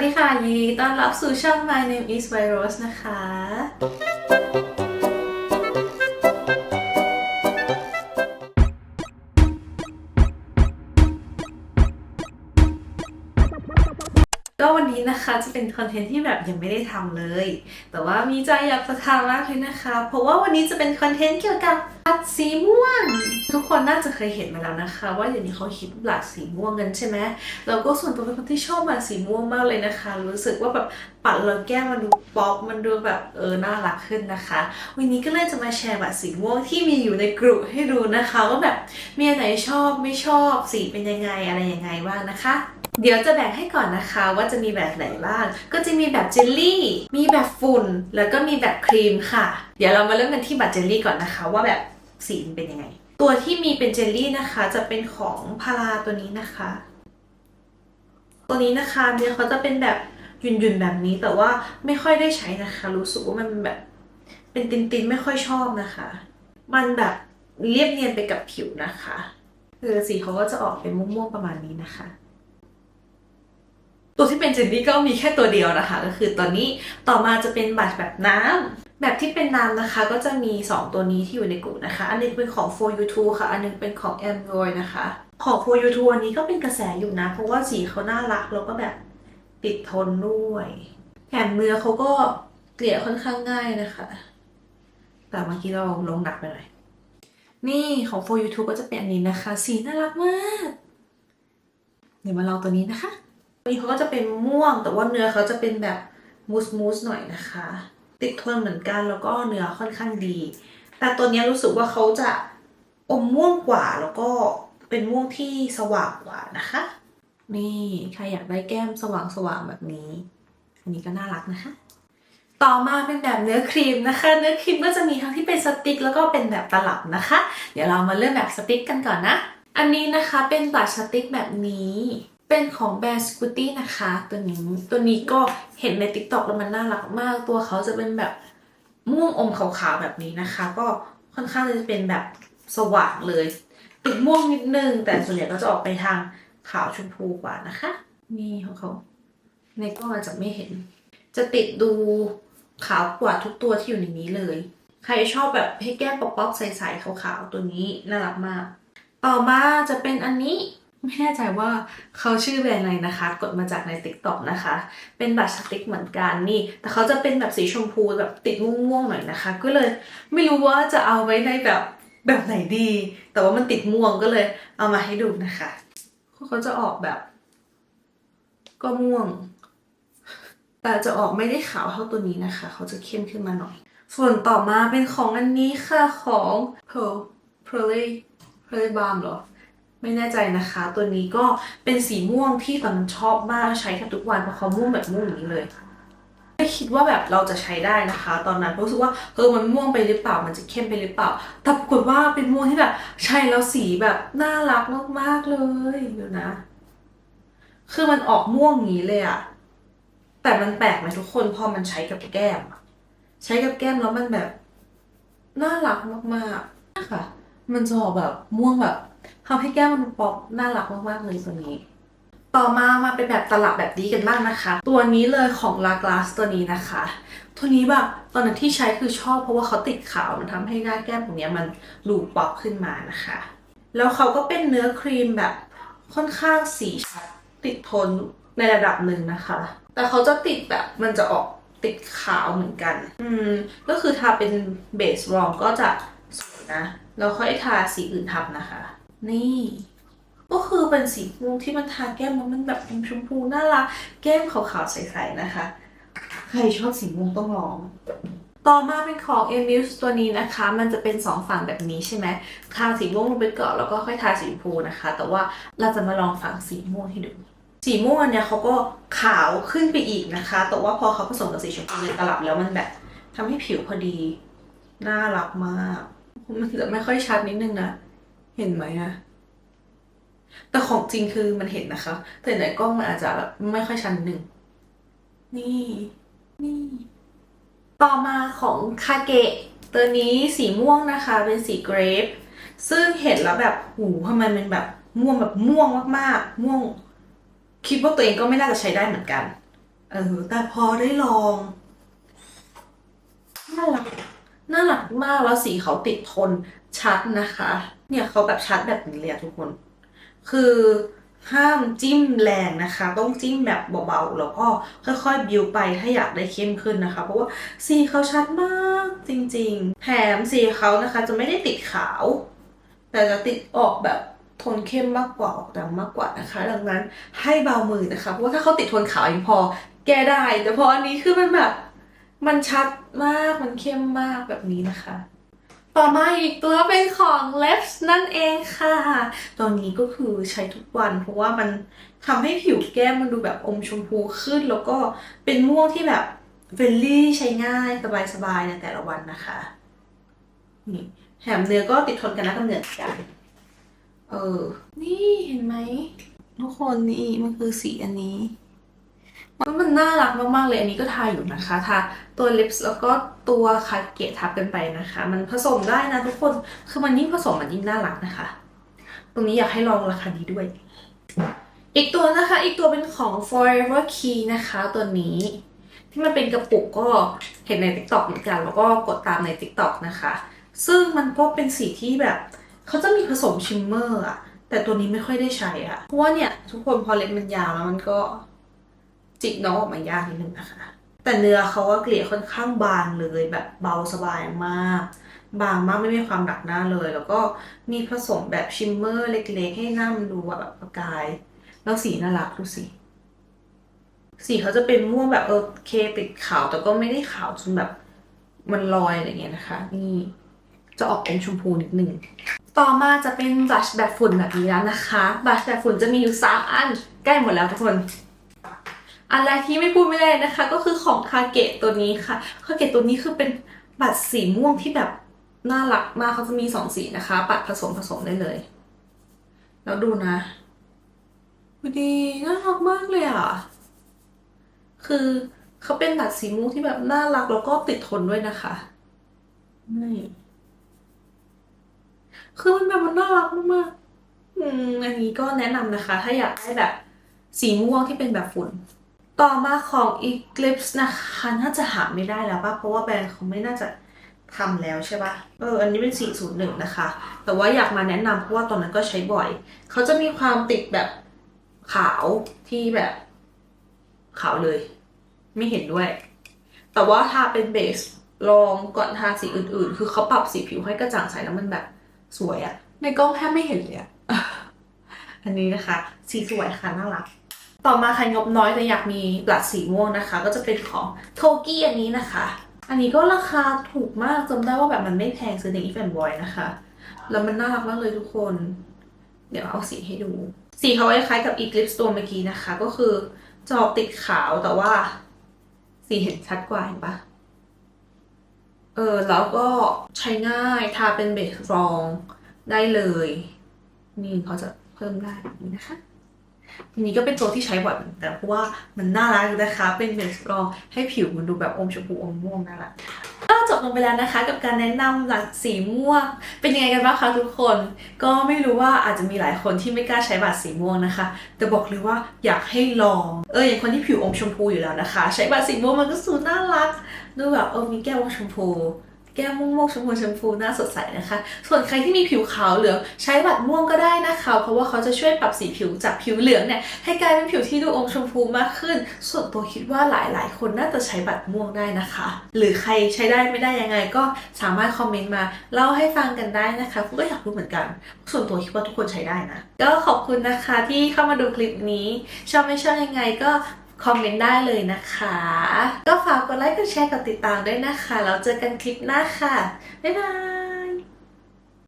วัสดีค่ะยีต้อนรับสู่ช่อง My Name is Virus นะคะ วันนี้นะคะจะเป็นคอนเทนต์ที่แบบยังไม่ได้ทำเลย แต่ว่ามีใจอยากจะทำมากเลยนะคะ เพราะว่าวันนี้จะเป็นคอนเทนต์เกี่ยวกับบัตรสีม่วง ทุกคนน่าจะเคยเห็นมาแล้วนะคะ ว่าเดี๋ยวนี้เขาคิดบัตรสีม่วงกันใช่ไหมแล้วก็ส่วนตัวเป็นคนที่ชอบบัตรสีม่วงมากเลยนะคะ รู้สึกว่าแบบปัดแล้วแก้มมันดูป๊อปมันดูแบบเออน่ารักขึ้นนะคะ วันนี้ก็เลยจะมาแชร์บัตรสีม่วงที่มีอยู่ในกลุ่มให้ดูนะคะว่าแบบมีอันไหนชอบไม่ชอบสีเป็นยังไงอะไรยังไงบ้างนะคะ เดี๋ยวจะแบ่งให้ก่อนนะคะว่าจะมีแบบไหนบ้าง ก็จะมีแบบเจลลี่ มีแบบฝุ่น แล้วก็มีแบบครีมค่ะ เดี๋ยวเรามาเริ่มกันที่บัตเจลลี่ก่อนนะคะ ว่าแบบสีมันเป็นยังไง ตัวที่มีเป็นเจลลี่นะคะ จะเป็นของพาราตัวนี้นะคะ ตัวนี้นะคะเนี่ยเขาจะเป็นแบบหยุ่นๆแบบนี้แต่ว่าไม่ค่อยได้ใช้นะคะ รู้สึกว่ามันแบบ เป็นตินๆไม่ค่อยชอบนะคะ มันแบบเรียบเนียนไปกับผิวนะคะเออสีเขาก็จะออกเป็นม่วงๆประมาณนี้นะคะ ตัวที่เป็นเจลลี่ก็มีแค่ตัวเดียวนะคะ ก็คือตัวนี้ต่อมาจะเป็นบัตรแบบน้ำแบบที่เป็นน้ำนะคะก็จะมี 2 ตัวนี้ที่อยู่ในกลุ่มนะคะ อันนึงเป็นของ for you t o ค่ะ อันนึงเป็นของ Android นะคะ ของ for you t o อันนี้ก็เป็นกระแสอยู่นะ เพราะว่าสีเขาน่ารักแล้วก็แบบติดทนด้วยแถมเนื้อเขาก็เกลี่ยค่อนข้างง่ายนะคะ แต่เมื่อกี้เราลงหนักไปหน่อยนี่ของ for you t o ก็จะเป็นอันนี้นะคะ สีน่ารักมาก เดี๋ยวมาลองตัวนี้นะคะ นี้เขาก็จะเป็นม่วง แต่ว่าเนื้อเขาจะเป็นแบบมูสมูสหน่อยนะคะ ติดทนเหมือนกันแล้วก็เนื้อค่อนข้างดี แต่ตัวนี้รู้สึกว่าเขาจะอมม่วงกว่าแล้วก็เป็นม่วงที่สว่างกว่านะคะ นี่ใครอยากได้แก้มสว่างสว่างๆแบบนี้ อันนี้ก็น่ารักนะคะ ต่อมาเป็นแบบเนื้อครีมนะคะ เนื้อครีมก็จะมีทั้งที่เป็นสติ๊กแล้วก็เป็นแบบตลับนะคะ เดี๋ยวเรามาเริ่มแบบสติ๊กกันก่อนนะ อันนี้นะคะเป็นบัตรสติ๊กแบบนี้ เป็นของแบรนด์สกูตี้นะคะตัวนี้ตัวนี้ก็เห็นใน t ิ k t o k แล้วมันน่ารักมาก ตัวเขาจะเป็นแบบม่วงอมขาวๆแบบนี้นะคะ ก็ค่อนข้างจะเป็นแบบสว่างเลย ติดม่วงนิดนึง แต่ส่วนใหญ่ก็จะออกไปทางขาวชมพูกว่านะคะ นี่ของเขาในกล้องอาจจะไม่เห็น จะติดดูขาวกว่าทุกตัวที่อยู่ในนี้เลย ใครชอบแบบให้แก้มป๊อกๆใสๆขาวๆตัวนี้น่ารักมาก ต่อมาจะเป็นอันนี้ ไม่แน่ใจว่าเขาชื่อแบรนด์อะไรนะคะ กดมาจากใน t ิ k t o k นะคะ เป็นบัตรสติ๊กเหมือนกันนี่ แต่เขาจะเป็นแบบสีชมพูแบบติดม่วงๆหน่อยนะคะ ก็เลยไม่รู้ว่าจะเอาไว้ในแบบแบบไหนดี แต่ว่ามันติดม่วงก็เลยเอามาให้ดูนะคะเขาจะออกแบบ ก็ม่วง แต่จะออกไม่ได้ขาวเท่าตัวนี้นะคะ เขาจะเข้มขึ้นมาหน่อย ส่วนต่อมาเป็นของอันนี้ค่ะของ Pearl Pearly Pearly Balm เหรอ ไม่แน่ใจนะคะ ตัวนี้ก็เป็นสีม่วงที่ตอนชอบมากใช้แทบทุกวันเพราะเขาม่วงแบบม่วงอย่างนี้เลย ไม่คิดว่าแบบเราจะใช้ได้นะคะ ตอนนั้นเพราะรู้สึกว่าเออมันม่วงไปหรือเปล่ามันจะเข้มไปหรือเปล่า แต่ปรากฏว่าเป็นม่วงที่แบบใช้แล้วสีแบบน่ารักมากๆเลยเดี๋ยวนะ คือมันออกม่วงงนี้เลยอะแต่มันแปลกไหมทุกคนพอมันใช้กับแก้ม ใช้กับแก้มแล้วมันแบบน่ารักมากๆค่ะ มันจะออกแบบม่วงแบบ ทำให้แก้มมันป๊อปน่ารักมากๆเลยตัวนี้ ต่อมามาเป็นแบบตลับแบบนี้กันบ้างนะคะ ตัวนี้เลยของ La Glace ตัวนี้นะคะ ตัวนี้แบบตอนนั้นที่ใช้คือชอบเพราะว่าเขาติดขาวมันทำให้หน้าแก้มตรงเนี้ยมันดูป๊อปขึ้นมานะคะ แล้วเขาก็เป็นเนื้อครีมแบบค่อนข้างสีชัดติดทนในระดับหนึ่งนะคะ แต่เขาจะติดแบบมันจะออกติดขาวเหมือนกัน อืม ก็คือทาเป็นเบสรองก็จะสวยนะ แล้วค่อยทาสีอื่นทับนะคะ นี่ ก็คือเป็นสีม่วงที่มันทาแก้มแล้วมันแบบอมชมพูน่ารัก แก้มขาวๆใสๆนะคะ ใครชอบสีม่วงต้องลองต่อมาเป็นของ e m u s e ตัวนี้นะคะ มันจะเป็นสองฝั่งแบบนี้ใช่ไหมทาสีม่วงลงไปก่อนแล้วก็ค่อยทาสีชมพูนะคะ แต่ว่าเราจะมาลองฝั่งสีม่วงให้ดู สีม่วงเนี่ยเขาก็ขาวขึ้นไปอีกนะคะ แต่ว่าพอเขาผสมกับสีชมพูในตลับแล้วมันแบบทำให้ผิวพอดี น่ารักมาก มันจะไม่ค่อยชัดนิดนึงนะ เห็นไหมอะแต่ของจริงคือมันเห็นนะคะ แต่ในกล้องมันอาจจะแบบไม่ค่อยชัดนึงนี่ นี่ ต่อมาของคาเกะตัวนี้สีม่วงนะคะ เป็นสีเกรปซึ่งเห็นแล้วแบบหูทำไมมันแบบม่วงแบบม่วงมากๆ ม่วง คิดว่าตัวเองก็ไม่น่าจะใช้ได้เหมือนกัน เออ แต่พอได้ลอง น่ารัก น่ารักมากแล้วสีเขาติดทนชัดนะคะ เนี่ยเขาแบบชัดแบบนี้เลยทุกคน คือห้ามจิ้มแรงนะคะ ต้องจิ้มแบบเบาๆแล้วก็ค่อยๆบิวไปถ้าอยากได้เข้มขึ้นนะคะ เพราะว่าสีเขาชัดมากจริงๆแถมสีเขานะคะ จะไม่ได้ติดขาว แต่จะติดออกแบบโทนเข้มมากกว่าออกดำมากกว่านะคะ ดังนั้นให้เบามือนะคะเพราะว่าถ้าเขาติดโทนขาวยังพอ แก้ได้ แต่พออันนี้คือมันแบบ มันชัดมากมันเข้มมากแบบนี้นะคะ ต่อมาอีกตัวเป็นของ l e p s นั่นเองค่ะ ตัวนี้ก็คือใช้ทุกวัน เพราะว่ามันทำให้ผิวแก้มมันดูแบบอมชมพูขึ้น แล้วก็เป็นม่วงที่แบบเฟรนลี่ใช้ง่ายสบายๆในแต่ละวันนะคะ นี่แถมเนื้อก็ติดทนกันนะกำเนิดกันเออ นี่เห็นไหมทุกคนนี่มันคือสีอันนี้ มันมันน่ารักมากๆเลย อันนี้ก็ทาอยู่นะคะ ทาตัวลิปส์แล้วก็ ตัวคาเกะทับกันไปนะคะ มันผสมได้นะทุกคนคือมันยิ่งผสมมันยิ่งน่ารักนะคะ ตรงนี้อยากให้ลองราคานี้ด้วย อีกตัวนะคะ อีกตัวเป็นของ Forever Key นะคะ ตัวนี้ ที่มันเป็นกระปุกก็เห็นใน TikTok เหมือนกัน แล้วก็กดตามใน TikTok นะคะ ซึ่งมันก็เป็นสีที่แบบเขาจะมีผสมชิมเมอร์อะแต่ตัวนี้ไม่ค่อยได้ใช้อะเพราะว่าเนี่ย ทุกคนพอเล็บมันยาวแล้วมันก็จิกน้องออกมายากนิดนึงนะคะ แต่เนื้อเขาว่าเกลี่ยค่อนข้างบางเลยแบบเบาสบายมาก บางมากไม่มีความหนักหน้าเลย แล้วก็มีผสมแบบชิมเมอร์เล็กๆ ให้หน้ามันดูแบบประกาย แล้วสีน่ารักดูสิสีเขาจะเป็นม่วงแบบเออเคติดขาวแต่ก็ไม่ได้ขาวจนแบบมันลอยอะไรเงี้ยนะคะ นี่จะออกอมชมพูนิดนึงต่อมาจะเป็นบลัชแบบฝุ่นแบบนี้แล้วนะคะบลัชแบบฝุ่นจะมีอยู่สามอันใกล้หมดแล้วทุกคน อันแรกที่ไม่พูดไม่ได้นะคะ ก็คือของคาเกะตัวนี้ค่ะคาเกะตัวนี้คือเป็นบัตรสีม่วงที่แบบน่ารักมากเขาจะมีสองสีนะคะ ปัดผสมผสมได้เลย แล้วดูนะดูดีน่ารักมากเลยอะ คือเขาเป็นบัตรสีม่วงที่แบบน่ารักแล้วก็ติดทนด้วยนะคะนี่คือมันแบบมันน่ารักมากๆอืมอันนี้ก็แนะนำนะคะ ถ้าอยากได้แบบสีม่วงที่เป็นแบบฝุ่น ต่อมาของ Eclipse นะคะน่าจะหาไม่ได้แล้วป่ะเพราะว่าแบรนด์เขาไม่น่าจะทำแล้วใช่ป่ะเออ อันนี้เป็น 401 นะคะ แต่ว่าอยากมาแนะนำเพราะว่าตอนนั้นก็ใช้บ่อย เขาจะมีความติดแบบขาวที่แบบขาวเลย ไม่เห็นด้วย แต่ว่าทาเป็นเบสลองก่อนทาสีอื่นๆ คือเขาปรับสีผิวให้กระจ่างใสแล้วมันแบบสวยอะในกล้องแทบไม่เห็นเลยอะอันนี้นะคะ สีสวยค่ะน่ารัก ต่อมาใครงบน้อยแต่อยากมีบลัดสีม่วงนะคะ ก็จะเป็นของโทกี้อันนี้นะคะ อันนี้ก็ราคาถูกมากจำได้ว่าแบบมันไม่แพงซื้อในอีแอนบอยนะคะ แล้วมันน่ารักมากเลยทุกคน เดี๋ยวเอาสีให้ดู สีเขาคล้ายๆกับ Eclipse ตัวเมื่อกี้นะคะ ก็คือจะออกติดขาวแต่ว่า สีเห็นชัดกว่าเห็นปะเออแล้วก็ใช้ง่ายทาเป็นเบสรองได้เลย นี่เขาจะเพิ่มได้แบบนี้นะคะ นนี้ก็เป็นตัวที่ใช้บ่อยเหมือนกันเพราะว่ามันน่ารักนะคะ เป็นเบสรองให้ผิวมันดูแบบอมชมพูอมม่วงน่ารักก็จบลงไปแล้วนะคะ กับการแนะนำหลักสีม่วง เป็นยังไงกันบ้างคะทุกคน ก็ไม่รู้ว่าอาจจะมีหลายคนที่ไม่กล้าใช้บัตรสีม่วงนะคะ แต่บอกเลยว่าอยากให้ลองเอออย่างคนที่ผิวอมชมพูอยู่แล้วนะคะ ใช้บัตรสีม่วงมันก็สูน่ารักดูแบบเออมีแก้มอมชมพู แก้มม่วงๆชมพูชมพูน่าสดใสนะคะ ส่วนใครที่มีผิวขาวเหลืองใช้บัตรม่วงก็ได้นะคะ เพราะว่าเขาจะช่วยปรับสีผิวจากผิวเหลืองเนี่ยให้กลายเป็นผิวที่ดูอมชมพูมากขึ้น ส่วนตัวคิดว่าหลายๆ คนน่าจะใช้บัตรม่วงได้นะคะ หรือใครใช้ได้ไม่ได้ยังไงก็สามารถคอมเมนต์มาเล่าให้ฟังกันได้นะคะผมก็อยากรู้เหมือนกัน ส่วนตัวคิดว่าทุกคนใช้ได้นะ ก็ขอบคุณนะคะที่เข้ามาดูคลิปนี้ชอบไม่ชอบยังไงก็ คอมเมนต์ได้เลยนะคะ ก็ฝากกดไลค์กดแชร์กดติดตามด้วยนะคะ แล้วเจอกันคลิปหน้าค่ะ บ๊ายบาย